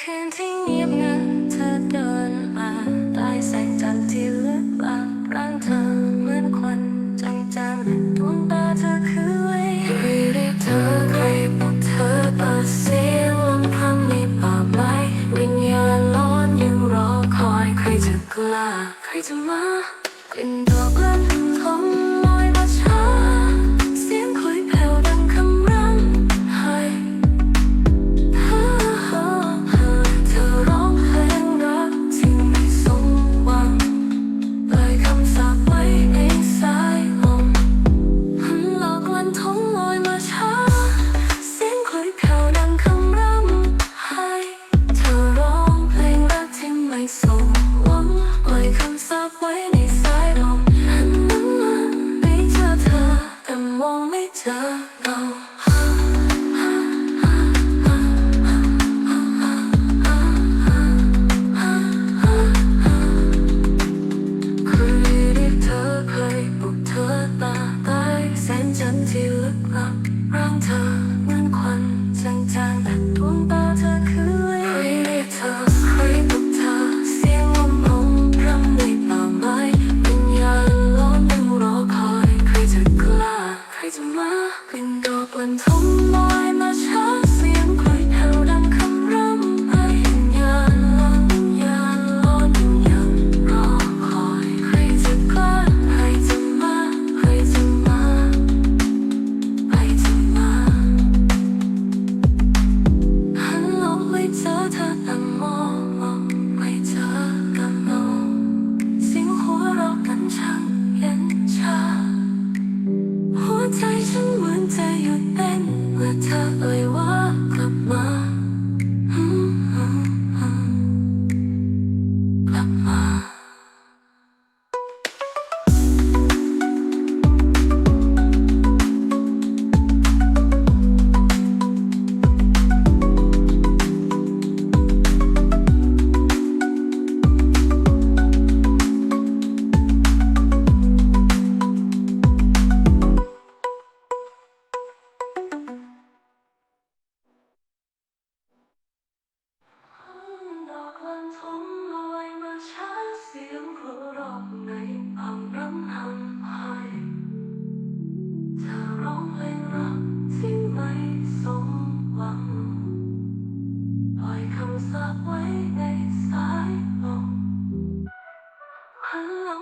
คืนที่เงียบงันเธอเดินมาใต้แสงจันทร์ที่เลือนลางร่างเธอเหมือนควันจางจางดวงตาเธอคือไว้ไม่เรียกเธอใครปลุเธอเปิดเสียงลมพังในป่าไม้วิญญาณร้อนยังรอคอยใครจะกล้า ใครจะมาเป็นดอกลัน 的冷漠。